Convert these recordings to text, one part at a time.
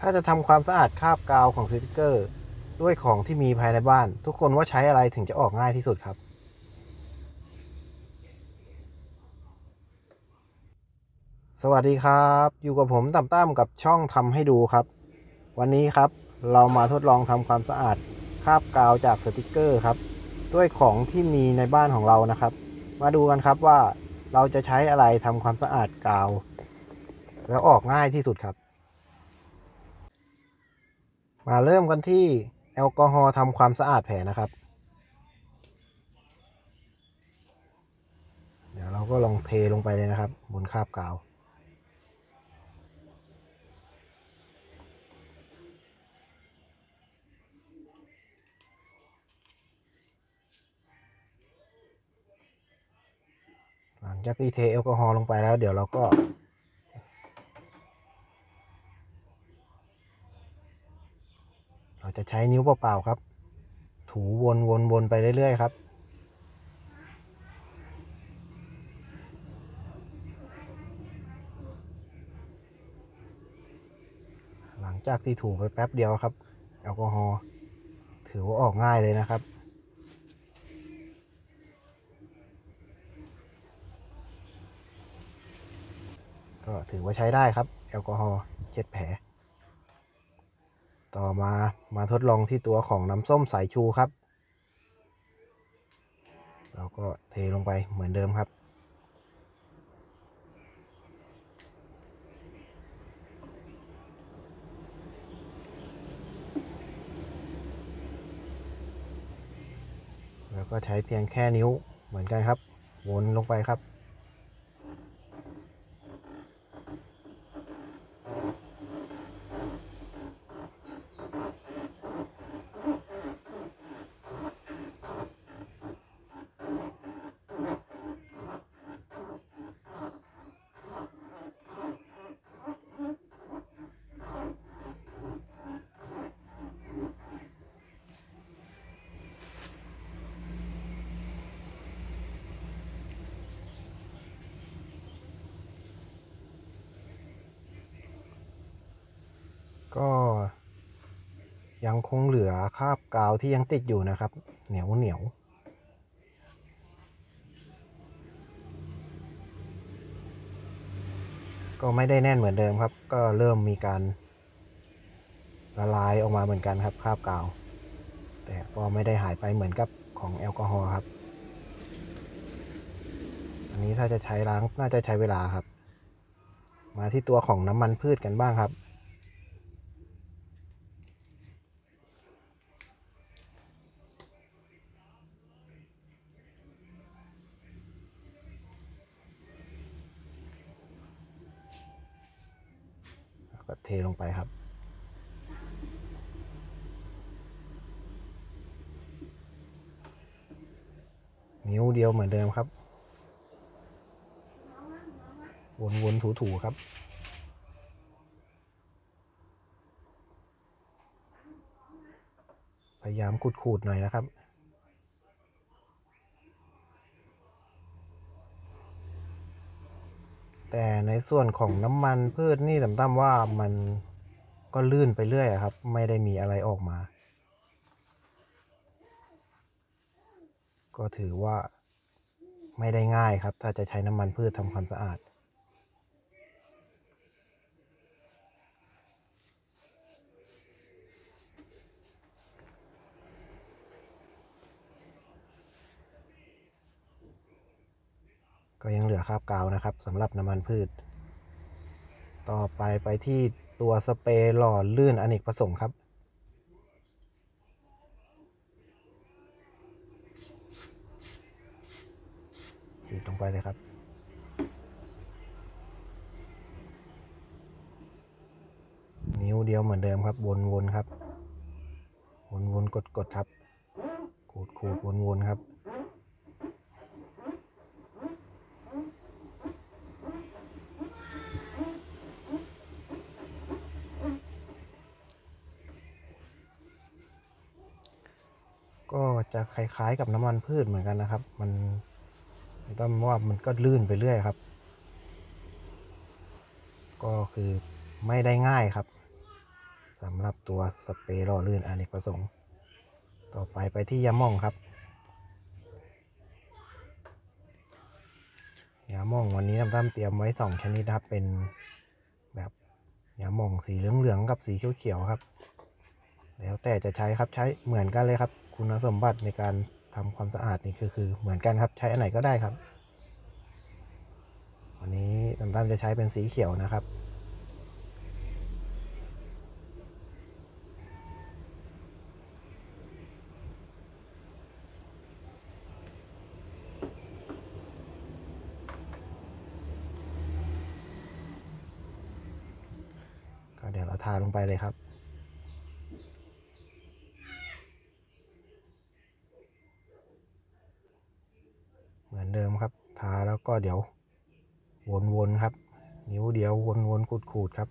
ถ้าจะทำความสะอาดคราบกาวของสติกเกอร์ ด้วยของที่มีภายในบ้าน ทุกคนว่าใช้อะไรถึงจะออกง่ายที่สุดครับสวัสดีครับ อยู่กับผมต่ำตั้มกับช่องทำให้ดูครับ วันนี้ครับเรามาทดลองทำความสะอาดคราบกาวจากสติกเกอร์ครับ ด้วยของที่มีในบ้านของเรานะครับ มาดูกันครับว่าเราจะใช้อะไรทำความสะอาดกาว แล้วออกง่ายที่สุดครับ มาเริ่มกันที่แอลกอฮอล์ทำความสะอาดแผลนะครับ เดี๋ยวเราก็ลองเทลงไปเลยนะครับ บนคราบกาวหลังจากที่เทแอลกอฮอล์ลงไปแล้ว เดี๋ยวเราก็ เรา จะใช้นิ้วเปล่าๆครับ ถูวนวนวนไปเรื่อยๆครับ หลังจากที่ถูไปแป๊บเดียวครับ แอลกอฮอล์ถือว่าออกง่ายเลยนะครับก็ถือว่าใช้ได้ครับ แอลกอฮอล์เช็ดแผล ต่อมามาทดลองที่ตัวของน้ำส้มสายชูครับ เราก็เทลงไปเหมือนเดิมครับแล้วก็ใช้เพียงแค่นิ้วเหมือนกันครับ วนลงไปครับ ก็ยังคงเหลือคราบกาวที่ยังติดอยู่นะครับ เหนียวเหนียวก็ไม่ได้แน่นเหมือนเดิมครับ ก็เริ่มมีการละลายออกมาเหมือนกันครับคราบกาว แต่ก็ไม่ได้หายไปเหมือนกับของแอลกอฮอล์ครับ อันนี้ถ้าจะใช้ล้างน่าจะใช้เวลาครับ มาที่ตัวของน้ำมันพืชกันบ้างครับ เทลงไปครับ นิ้วเดียวเหมือนเดิมครับ วนๆถูๆครับพยายามขูดๆหน่อยนะครับ แต่ในส่วนของน้ำมันพืชนี่ต่ำตั้มว่ามันก็ลื่นไปเรื่อยครับ ไม่ได้มีอะไรออกมา ก็ถือว่าไม่ได้ง่ายครับ ถ้าจะใช้น้ำมันพืชทำความสะอาด ก็ยังเหลือคราบกาวนะครับสำหรับน้ำมันพืช ต่อไปไปที่ตัวสเปรย์หล่อลื่นอเนกประสงค์ครับ ฉีดลงไปเลยครับนิ้วเดียวเหมือนเดิมครับ วนๆครับ วนๆกดๆครับขูดๆวนๆครับ ก็จะคล้ายๆกับน้ำมันพืชเหมือนกันนะครับ มันต้องว่ามันก็ลื่นไปเรื่อยครับ ก็คือไม่ได้ง่ายครับสำหรับตัวสเปรย์หล่อลื่นอเนกประสงค์ ต่อไปไปที่ยาหม่องครับ ยาหม่องวันนี้ทำตั้มเตรียมไว้สองชนิดนะครับ เป็นแบบยาหม่องสีเหลืองๆกับสีเขียวๆครับ แล้วแต่จะใช้ครับใช้เหมือนกันเลยครับ คุณสมบัติในการทำความสะอาดนี่คือคือเหมือนกันครับใช้อันไหนก็ได้ครับ วันนี้ตำตั้มจะใช้เป็นสีเขียวนะครับก็เดี๋ยวเราทาลงไปเลยครับ เดิมครับ ทาแล้วก็เดี๋ยววนๆครับ นิ้วเดียววนๆขูดๆครับ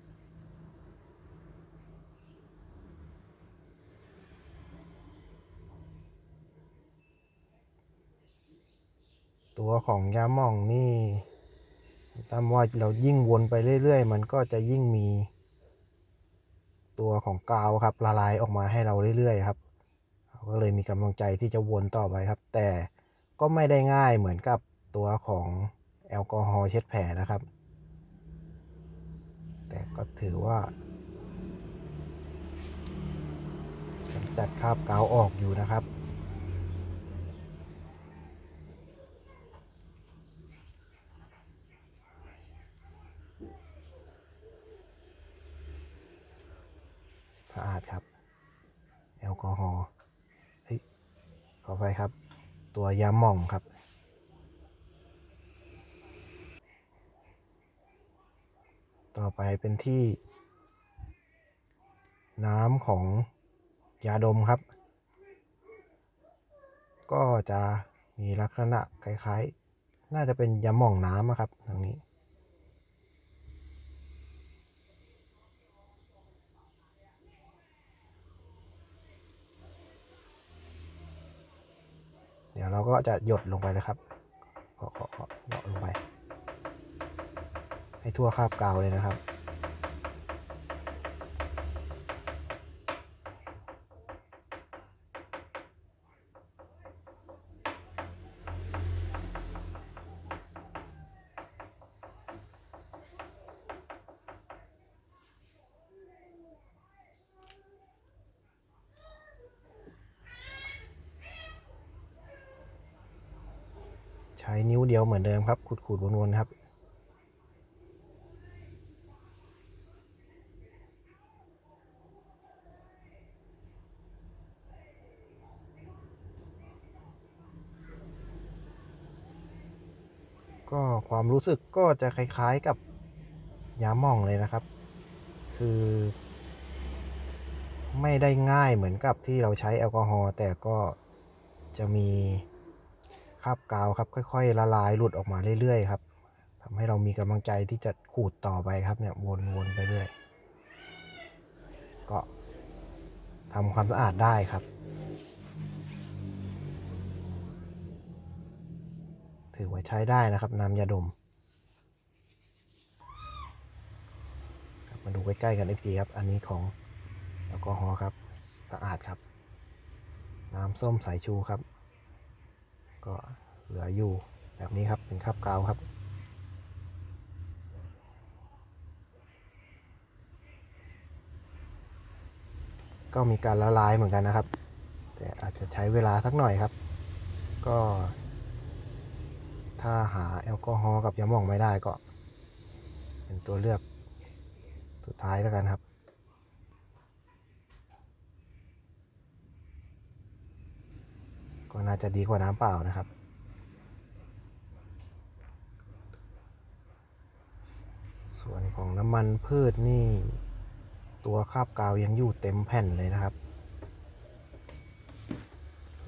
ตัวของยาหม่องนี่ตามว่าเรายิ่งวนไปเรื่อย ๆ มันก็จะยิ่งมี ตัวของกาวครับละลายออกมาให้เราเรื่อย ๆ ครับเราก็เลยมีกำลังใจที่จะวนต่อไปครับ แต่ ก็ไม่ได้ง่ายเหมือนกับตัวของแอลกอฮอล์เช็ดแผลนะครับ แต่ก็ถือว่ากำจัดคราบกาวออกอยู่นะครับสะอาดครับ แอลกอฮอล์เฮ้ยขอไปครับ ตัวยาหม่องครับ ต่อไปเป็นที่ น้ำของยาดมครับ ก็จะมีลักษณะคล้ายๆ น่าจะเป็นยาหม่องน้ำอะครับทางนี้ ดี๋ยวเราก็จะหยดลงไปนะครับเกาะเกาะเกาะลงไป ให้ทั่วคาบกาวเลยนะครับ ช้นิ้วเดียวเหมือนเดิมครับ ขูดๆวนๆครับ ก็ความรู้สึกก็จะคล้ายๆกับยาหม่องเลยนะครับ คือ ไม่ได้ง่ายเหมือนกับที่เราใช้แอลกอฮอล์แต่ก็จะมี ราบกาวครับ ค่อย ๆ ละลายหลุดออกมาเรื่อยๆครับทำให้เรามีกำลังใจที่จะขูดต่อไปครับเนี่ยวนๆไปเรื่อยก็ทำความสะอาดได้ครับ ถือว่าใช้ได้นะครับน้ำยาดมมาดูใกล้ๆกันอีกทีครับ อันนี้ของแอลกอฮอล์ครับ สะอาดครับ น้ำส้มสายชูครับ ก็เหลืออยู่แบบนี้ครับเป็นคราบกาวครับก็มีการละลายเหมือนกันนะครับ แต่อาจจะใช้เวลาสักหน่อยครับ ก็ ถ้าหาแอลกอฮอล์กับยาหม่องไม่ได้ก็ เป็นตัวเลือกสุดท้ายแล้วกันครับ ก็น่าจะดีกว่าน้ำเปล่านะครับ ส่วนของน้ำมันพืชนี่ ตัวคาบกาวยังอยู่เต็มแผ่นเลยนะครับ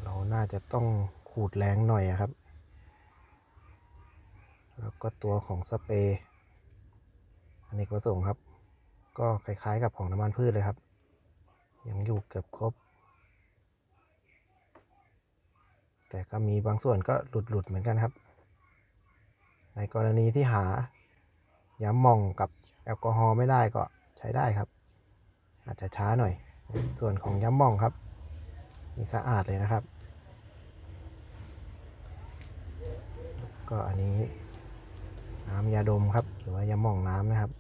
เราน่าจะต้องขูดแรงหน่อยครับ แล้วก็ตัวของสเปรย์อเนกประสงค์ครับ ก็คล้ายๆกับของน้ำมันพืชเลยครับ ยังอยู่เกือบครบ แต่ก็มีบางส่วนก็หลุดๆเหมือนกันครับ ในกรณีที่หายาหม่องกับแอลกอฮอล์ไม่ได้ก็ใช้ได้ครับ อาจจะช้าหน่อย ส่วนของย้ำม่องครับนี่สะอาดเลยนะครับ ก็อันนี้น้ำยาดมครับ หรือว่ายาม่องน้ำนะครับ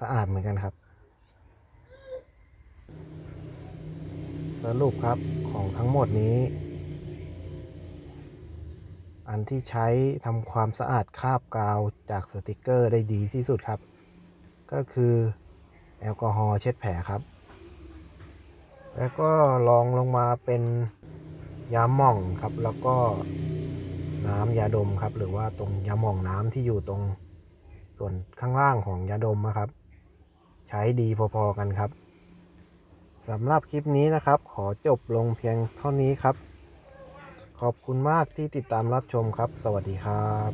สะอาดเหมือนกันครับสรุปครับของทั้งหมดนี้ อันที่ใช้ทำความสะอาดคราบกาวจากสติกเกอร์ได้ดีที่สุดครับ ก็คือแอลกอฮอล์เช็ดแผลครับ แล้วก็ลองลงมาเป็นยาหม่องครับ แล้วก็น้ำยาดมครับ หรือว่าตรงยาหม่องน้ำที่อยู่ตรงส่วนข้างล่างของยาดมนะครับ ใช้ดีพอๆกันครับสำหรับคลิปนี้นะครับ ขอจบลงเพียงเท่านี้ครับ ขอบคุณมากที่ติดตามรับชมครับ สวัสดีครับ